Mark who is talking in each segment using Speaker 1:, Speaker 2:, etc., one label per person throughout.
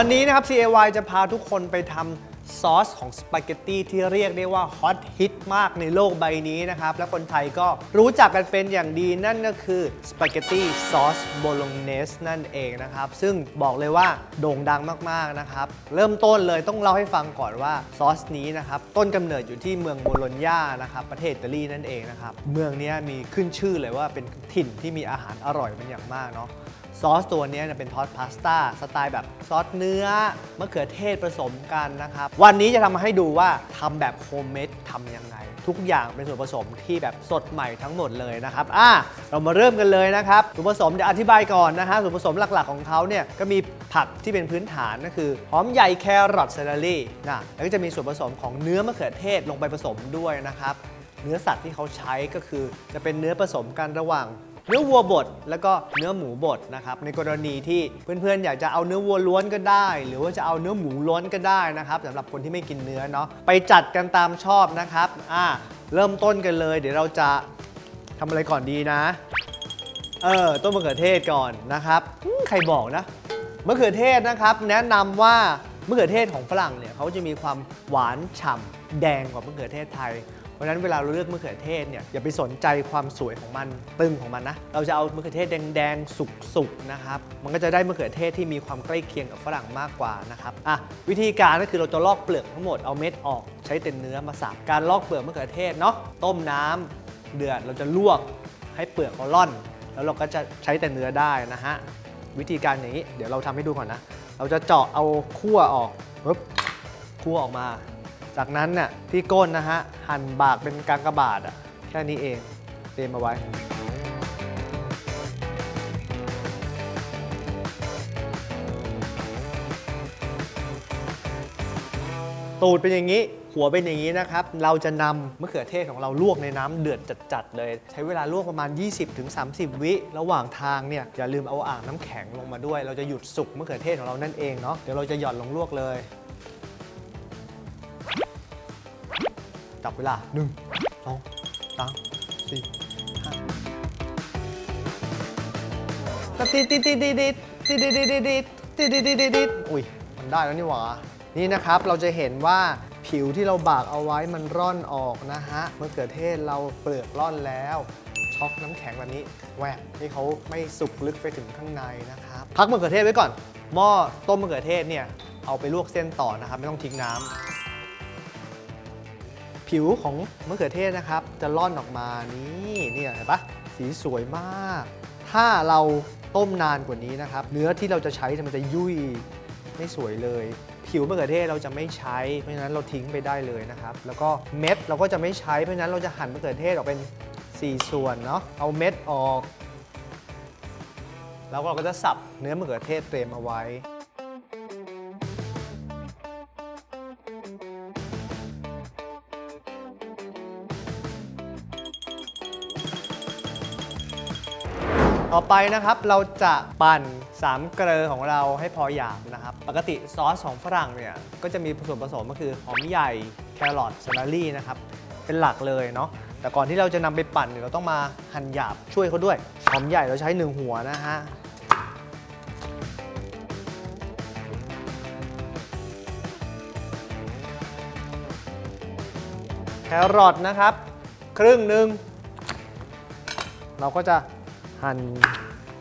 Speaker 1: วันนี้นะครับ CAY จะพาทุกคนไปทำซอสของสปาเกตตี้ที่เรียกได้ว่าฮอตฮิตมากในโลกใบนี้นะครับ และคนไทยก็รู้จักกันเป็นอย่างดีนั่นก็คือสปาเกตตี้ซอสโบโลเนสนั่นเองนะครับ ซึ่งบอกเลยว่าโด่งดังมากๆนะครับ เริ่มต้นเลยต้องเล่าให้ฟังก่อนว่าซอสนี้นะครับต้นกำเนิดอยู่ที่เมืองโบโลญญานะครับประเทศอิตาลีนั่นเองนะครับเมืองนี้มีขึ้นชื่อเลยว่าเป็นถิ่นที่มีอาหารอร่อยเป็นอย่างมากเนาะ ซอสตัวนี้เป็นทอดพาสต้าสไตล์แบบซอสเนื้อมะเขือเทศผสมกันนะครับ วันนี้จะทำมาให้ดูว่าทำแบบโฮมเมดทำยังไง ทุกอย่างเป็นส่วนผสมที่แบบสดใหม่ทั้งหมดเลยนะครับอะเรามาเริ่มกันเลยนะครับส่วนผสมเดี๋ยวอธิบายก่อนนะฮะส่วนผสมหลักๆของเขาเนี่ยก็มีผักที่เป็นพื้นฐานก็คือหอมใหญ่แครอทเซลลี่นะแล้วก็จะมีส่วนผสมของเนื้อมะเขือเทศลงไปผสมด้วยนะครับเนื้อสัตว์ที่เขาใช้ก็คือจะเป็นเนื้อผสมกันระหว่าง เนื้อวัวบดแล้วก็เนื้อหมูบดนะครับในกรณีที่เพื่อนๆ อยากจะเอาเนื้อวัวล้วนก็ได้ หรือว่าจะเอาเนื้อหมูล้วนก็ได้นะครับสำหรับคนที่ไม่กินเนื้อเนาะไปจัดกันตามชอบนะครับอ่าเริ่มต้นกันเลย เดี๋ยวเราจะทำอะไรก่อนดีนะ เออต้นมะเขือเทศก่อนนะครับใครบอกนะมะเขือเทศนะครับ แนะนำว่ามะเขือเทศของฝรั่งเนี่ยเขาจะมีความหวานฉ่ำแดงกว่ามะเขือเทศไทย เพราะฉะนั้นเวลาเราเลือกมะเขือเทศเนี่ยอย่าไปสนใจความสวยของมันตึงของมันนะ เราจะเอามะเขือเทศแดงๆ สุกๆนะครับ มันก็จะได้มะเขือเทศที่มีความใกล้เคียงกับฝรั่งมากกว่านะครับอะวิธีการก็คือเราจะลอกเปลือกทั้งหมดเอาเม็ดออกใช้แต่เนื้อมาสับการลอกเปลือกมะเขือเทศเนาะต้มน้ำเดือดเราจะลวกให้เปลือกเขาล่อน แล้วเราก็จะใช้แต่เนื้อได้นะฮะวิธีการอย่างนี้เดี๋ยวเราทำให้ดูก่อนนะ เราจะเจาะเอาขั้วออกปึ๊บขั้วออกมา จากนั้นน่ะที่ก้นนะฮะหั่นบากเป็นกากบาทอะแค่นี้เองเตรียมเอาไว้ ตูดเป็นอย่างนี้ หัวเป็นอย่างนี้นะครับ เราจะนำมะเขือเทศของเราลวกในน้ำเดือดจัดๆเลย ใช้เวลาลวกประมาณ 20-30 วิ ระหว่างทางเนี่ยอย่าลืมเอาอ่างน้ำแข็งลงมาด้วย เราจะหยุดสุกมะเขือเทศของเรานั่นเองเนาะเดี๋ยวเราจะหย่อนลงลวกเลย จับเวลา 1 2 3 4 5ติดติดติดติดติดติดติดติดติดติดติดติดติดติดอุ้ยมันได้แล้วนี่หว่า นี่นะครับเราจะเห็นว่าผิวที่เราบากเอาไว้มันร่อนออกนะฮะมะเขือเทศเราเปลือกร่อนแล้วช็อกน้ำแข็งแบบนี้แหวกนี่เขาไม่สุกลึกไปถึงข้างในนะครับพักมะเขือเทศไว้ก่อนหม้อต้มมะเขือเทศเนี่ยเอาไปลวกเส้นต่อนะครับ ไม่ต้องทิ้งน้ำ ผิวของมะเขือเทศนะครับ จะล่อนออกมานี่เนี่ยเห็นปะสีสวยมาก ถ้าเราต้มนานกว่านี้นะครับ เนื้อที่เราจะใช้มันจะยุ่ยไม่สวยเลย ผิวมะเขือเทศเราจะไม่ใช้ เพราะฉะนั้นเราทิ้งไปได้เลยนะครับ แล้วก็เม็ดเราก็จะไม่ใช้ เพราะฉะนั้นเราจะหั่นมะเขือเทศออกเป็น 4 ส่วนเนาะ เอาเม็ดออก แล้วเราก็จะสับเนื้อมะเขือเทศเตรียมเอาไว้ ต่อไปนะครับเราจะปั่น3เกลือของเราให้พอหยาบนะครับ ปกติซอสของฝรั่งเนี่ยก็จะมีส่วนผสมก็คือหอมใหญ่แครอทเซลลี่นะครับเป็นหลักเลยเนาะแต่ก่อนที่เราจะนำไปปั่นเนี่ยเราต้องมาหั่นหยาบช่วยเขาด้วย หอมใหญ่เราใช้หนึ่งหัวนะฮะแครอทนะครับ ครึ่งหนึ่งเราก็จะ หั่น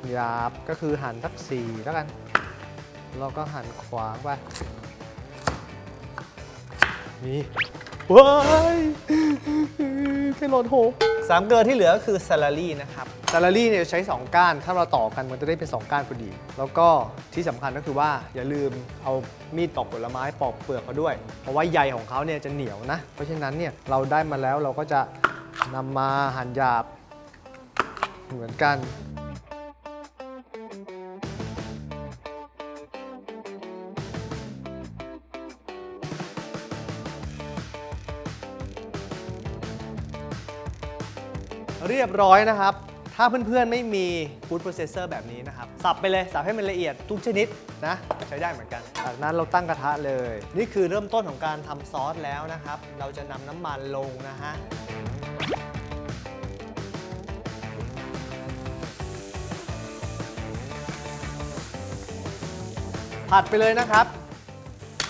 Speaker 1: หยาบก็คือหั่นสักสี่แล้วกัน เราก็หั่นขวางไป นี่ว้ายแครอทโหสามเกลือที่เหลือก็คือซาลารี่นะครับซาลารี่เนี่ยใช้ 2 ก้าน ถ้าเราต่อกันมันจะได้เป็น 2 ก้านพอดี แล้วก็ที่สำคัญก็คือว่าอย่าลืมเอามีดปอกผลไม้ปอกเปลือกเขาด้วย เพราะว่าใยของเขาเนี่ยจะเหนียวนะ เพราะฉะนั้นเนี่ยเราได้มาแล้วเราก็จะนำมาหั่นหยาบ เหมือนกัน เรียบร้อยนะครับ ถ้าเพื่อนๆไม่มี food processor แบบนี้นะครับ สับไปเลย สับให้มันละเอียดทุกชนิดนะ ใช้ได้เหมือนกัน จากนั้นเราตั้งกระทะเลย นี่คือเริ่มต้นของการทำซอสแล้วนะครับ เราจะนำน้ำมันลงนะฮะ ผัดไปเลยนะครับ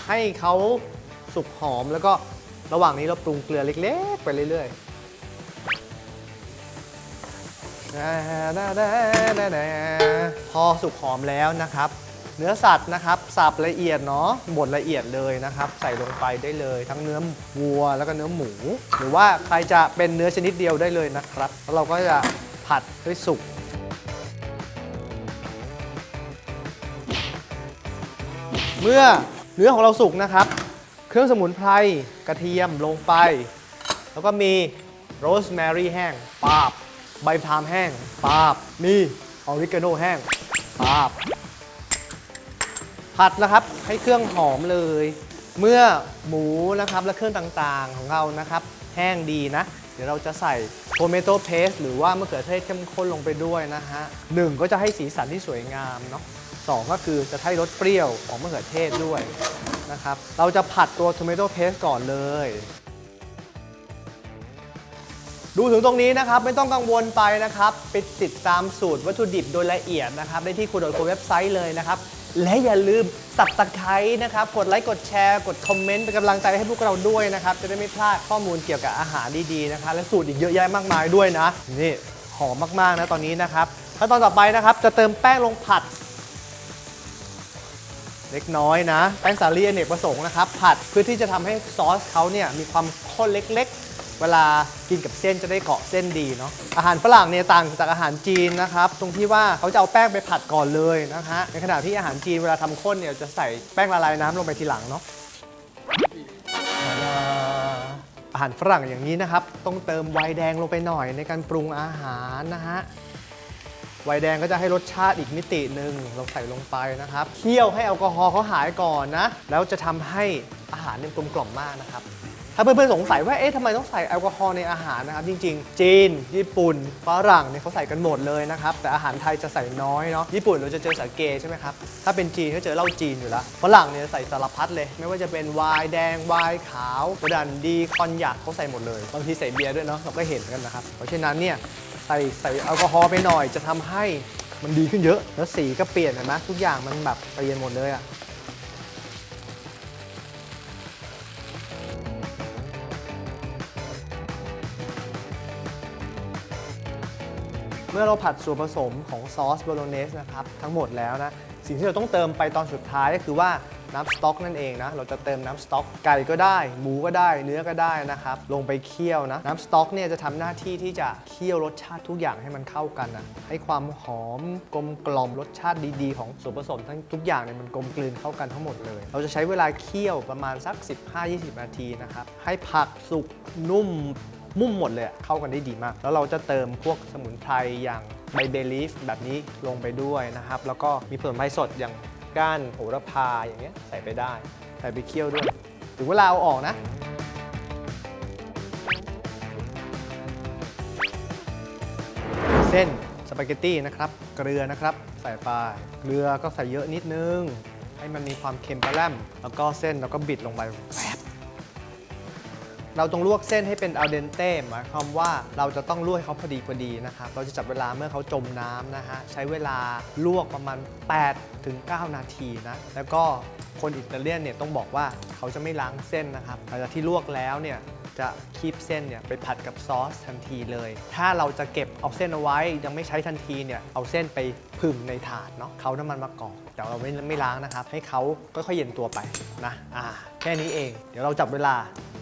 Speaker 1: ให้เขาสุกหอมแล้วก็ระหว่างนี้เราปรุงเกลือเล็ก ๆ ไปเรื่อยๆพอสุกหอมแล้วนะครับ เนื้อสัตว์นะครับสับละเอียดเนาะบดละเอียดเลยนะครับ ใส่ลงไปได้เลย ทั้งเนื้อวัวแล้วก็เนื้อหมู หรือว่าใครจะเป็นเนื้อชนิดเดียวได้เลยนะครับ แล้วเราก็จะผัดให้สุก เมื่อเนื้อของเราสุกนะครับ เครื่องสมุนไพรกระเทียมลงไป แล้วก็มีโรสแมรี่แห้งปาบ ใบพามแห้งปาบ มีออริกาโนแห้งปาบ ผัดนะครับให้เครื่องหอมเลย เมื่อหมูนะครับและเครื่องต่างๆของเรานะครับ แห้งดีนะ เดี๋ยวเราจะใส่โ o เมโต p เพสหรือว่ามะเขือเทศเข้มข้นลงไปด้วยนะฮะหนึ่งก็จะให้สีสันที่สวยงามเนาะ สองก็คือจะให้รสเปรี้ยวของมะเขือเทศด้วยนะครับ เราจะผัดตัวโ o เมโต p เพสก่อนเลย ดูถึงตรงนี้นะครับไม่ต้องกังวลไปนะครับไปติดตามสูตรวัตถุดิบโดยละเอียดนะครับได้ที่คุณโดยเว็บไซต์เลยนะครับ และอย่าลืมสับตะไคร้นะครับ กดไลค์กดแชร์ กดคอมเมนต์เป็นกำลังใจให้พวกเราด้วยนะครับ จะได้ไม่พลาดข้อมูลเกี่ยวกับอาหารดีๆนะครับและสูตรอีกเยอะแยะมากมายด้วยนะนี่หอมมากๆนะตอนนี้นะครับขั้นตอนต่อไปนะครับ จะเติมแป้งลงผัด เล็กน้อยนะแป้งสาลีอเนกประสงค์นะครับ ผัดเพื่อที่จะทำให้ซอสเขาเนี่ยมีความข้นเล็กๆ เวลากินกับเส้นจะได้เกาะเส้นดีเนาะอาหารฝรั่งเนี่ยต่างจากอาหารจีนนะครับ ตรงที่ว่าเขาจะเอาแป้งไปผัดก่อนเลยนะฮะในขณะที่อาหารจีนเวลาทำข้นเนี่ยจะใส่แป้งละลายน้ำลงไปทีหลังเนาะอาหารฝรั่งอย่างนี้นะครับ ต้องเติมไวน์แดงลงไปหน่อยในการปรุงอาหารนะฮะ ไวน์แดงก็จะให้รสชาติอีกมิติหนึ่งเราใส่ลงไปนะครับ เคี่ยวให้แอลกอฮอล์เขาหายก่อนนะ แล้วจะทำให้อาหารเนี่ยกลมกล่อมมากนะครับ ถ้าเพื่อนๆสงสัยว่า เอ๊ะทำไมต้องใส่แอลกอฮอล์ในอาหารนะครับ จริง ๆ จีน ญี่ปุ่น ฝรั่งเนี่ยเขาใส่กันหมดเลยนะครับ แต่อาหารไทยจะใส่น้อยเนาะ ญี่ปุ่นเราจะเจอสาเกใช่ไหมครับ ถ้าเป็นจีนก็เจอเหล้าจีนอยู่แล้ว ฝรั่งเนี่ยใส่สารพัดเลย ไม่ว่าจะเป็นไวน์แดง ไวน์ขาวกระดันดี คอนยักเขาใส่หมดเลย บางทีใส่เบียร์ด้วยเนาะ เราก็เห็นกันนะครับ เพราะฉะนั้นเนี่ย ใส่ใส่แอลกอฮอล์ไปหน่อยจะทำให้มันดีขึ้นเยอะ แล้วสีก็เปลี่ยนเห็นไหมทุกอย่างมันแบบเปลี่ยนหมดเลยอะ เมื่อเราผัดส่วนผสมของซอสโบโลเนสนะครับ ทั้งหมดแล้วนะ สิ่งที่เราต้องเติมไปตอนสุดท้ายก็คือว่าน้ำสต๊อกนั่นเองนะ เราจะเติมน้ำสต๊อกไก่ก็ได้ หมูก็ได้ เนื้อก็ได้นะครับ ลงไปเคี่ยวนะ น้ำสต๊อกเนี่ยจะทำหน้าที่ที่จะเคี่ยวรสชาติทุกอย่างให้มันเข้ากันนะ ให้ความหอมกลมกล่อมรสชาติดีๆ ของส่วนผสมทั้งทุกอย่างเนี่ยมันกลมกลืนเข้ากันทั้งหมดเลย เราจะใช้เวลาเคี่ยวประมาณสัก 15-20 นาทีนะครับ ให้ผักสุกนุ่ม มุ่มหมดเลยอะเข้ากันได้ดีมาก แล้วเราจะเติมพวกสมุนไพรอย่างใบเบลีฟแบบนี้ลงไปด้วยนะครับ แล้วก็มีผลไม้สดอย่างก้านโหระพาอย่างเงี้ยใส่ไปได้ใส่ไปเคี่ยวด้วยถึงเวลาเอาออกนะเส้นสปาเกตตี้นะครับ เกลือนะครับ ใส่ไปเกลือก็ใส่เยอะนิดนึง ให้มันมีความเค็มปลาแรมแล้วก็เส้นเราก็บิดลงไปแป๊บ เราต้องลวกเส้นให้เป็นอัลเดนเต้หมายความว่าเราจะต้องลวกให้เขาพอดีพอดีนะครับเราจะจับเวลาเมื่อเขาจมน้ำนะฮะใช้เวลาลวกประมาณ 8 ถึง 9 นาทีนะแล้วก็คนอิตาเลียนเนี่ยต้องบอกว่าเขาจะไม่ล้างเส้นนะครับหลังจากที่ลวกแล้วเนี่ยจะคีบเส้นเนี่ยไปผัดกับซอสทันทีเลย ถ้าเราจะเก็บเอาเส้นเอาไว้ยังไม่ใช้ทันทีเนี่ยเอาเส้นไปผึ่งในถาดเนาะเขาน้ำมันมะกอกแต่เราไม่ไม่ล้างนะครับ ให้เขาค่อยๆเย็นตัวไปนะอ่าแค่นี้เอง เดี๋ยวเราจับเวลา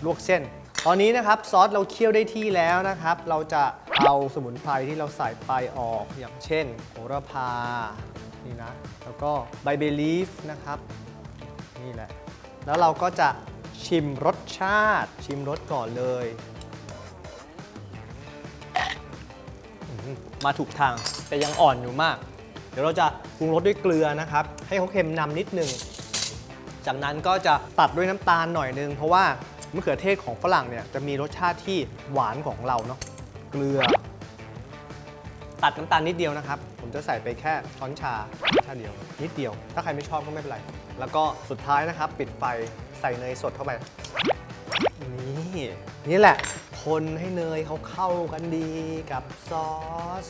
Speaker 1: ลวกเส้น ตอนนี้นะครับซอสเราเคี่ยวได้ที่แล้วนะครับ เราจะเอาสมุนไพรที่เราใส่ไปออกอย่างเช่นโหระพานี่นะแล้วก็ใบเบลีฟนะครับนี่แหละ แล้วเราก็จะชิมรสชาติ ชิมรสก่อนเลย มาถูกทางแต่ยังอ่อนอยู่มาก เดี๋ยวเราจะปรุงรสด้วยเกลือนะครับ ให้เขาเค็มนำนิดนึง จากนั้นก็จะตัดด้วยน้ำตาลหน่อยนึง เพราะว่า มะเขือเทศของฝรั่งเนี่ยจะมีรสชาติที่หวานของเราเนาะเกลือ ตัดน้ำตาลนิดเดียวนะครับ ผมจะใส่ไปแค่ช้อนชาชาเดียว นิดเดียว ถ้าใครไม่ชอบก็ไม่เป็นไร แล้วก็สุดท้ายนะครับ ปิดไฟใส่เนยสดเข้าไปนี่นี่แหละ คนให้เนยเขาเข้ากันดีกับซอส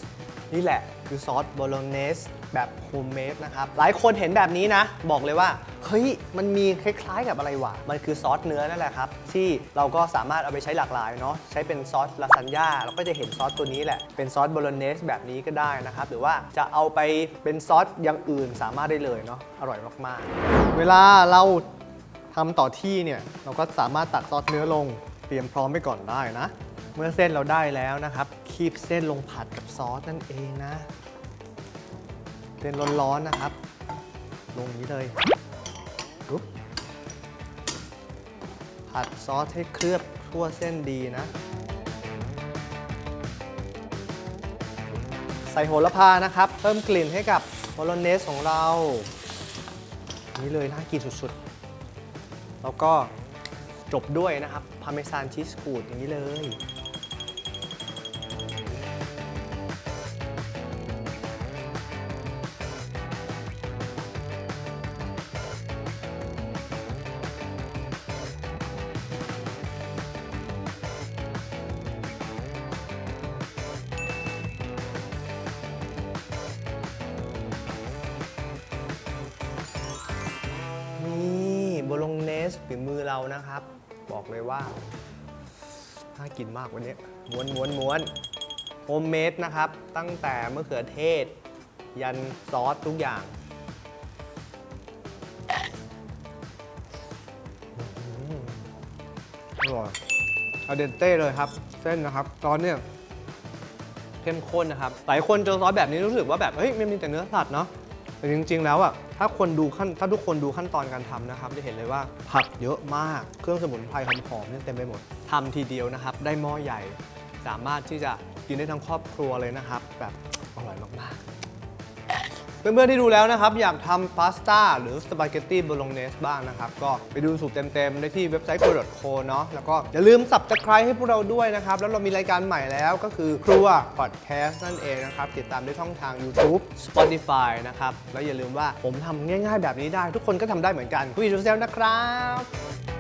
Speaker 1: นี่แหละคือซอสโบโลเนสแบบโฮมเมดนะครับ หลายคนเห็นแบบนี้นะ บอกเลยว่า เฮ้ย มันมีคล้ายๆกับอะไรวะ มันคือซอสเนื้อนั่นแหละครับ ที่เราก็สามารถเอาไปใช้หลากหลายเนาะ ใช้เป็นซอสลาซานญ่าเราก็จะเห็นซอสตัวนี้แหละ เป็นซอสโบโลเนสแบบนี้ก็ได้นะครับ หรือว่าจะเอาไปเป็นซอสอย่างอื่นสามารถได้เลยเนาะ อร่อยมากๆ เวลาเราทำต่อที่เนี่ย เราก็สามารถตักซอสเนื้อลง เตรียมพร้อมไปก่อนได้นะ เมื่อเส้นเราได้แล้วนะครับ คีบเส้นลงผัดกับซอสนั่นเองนะ เส้นร้อนๆนะครับ ลงอย่างนี้เลย ปุ๊บผัดซอสให้เคลือบทั่วเส้นดีนะ ใส่โหระพานะครับ เพิ่มกลิ่นให้กับโบโลเนสของเรา นี่เลยน่ากินสุดๆ แล้วก็จบด้วยนะครับพาเมซานชีสขูดอย่างนี้เลย ฝีมือเรานะครับ บอกเลยว่าน่ากินมากวันนี้ม้วนม้วนม้วนโฮมเมดนะครับ ตั้งแต่มะเขือเทศ ยันซอสทุกอย่างอร่อยอาเดนเต้เลยครับ เส้นนะครับซอสเนี่ยเข้มข้นนะครับ หลายคนเจอซอสแบบนี้รู้สึกว่าแบบเฮ้ยมันมีแต่เนื้อสัตว์เนาะแต่จริง ๆ แล้วอะ ถ้าคนดูขั้นถ้าทุกคนดูขั้นตอนการทำนะครับ จะเห็นเลยว่าผักเยอะมากเครื่องสมุนไพรหอมๆเนี่ยเต็มไปหมดทำทีเดียวนะครับ ได้หม้อใหญ่ สามารถที่จะกินได้ทั้งครอบครัวเลยนะครับ แบบอร่อยมากๆ เพื่อนๆที่ดูแล้วนะครับ อยากทำพาสต้าหรือสปาเกตตี้โบโลเนสบ้างนะครับ ก็ไปดูสูตรเต็มๆ ได้ที่เว็บไซต์ c r o c o เนาะแล้วก็อย่าลืมสับตะไคร้ให้พวกเราด้วยนะครับ แล้วเรามีรายการใหม่แล้วก็คือครัวพอดแคสต์นั่นเองนะครับ ติดตามได้ช่องทาง YouTube Spotify นะครับ แล้วอย่าลืมว่าผมทำง่ายๆแบบนี้ได้ ทุกคนก็ทำได้เหมือนกันคุยดูเซลนะครับ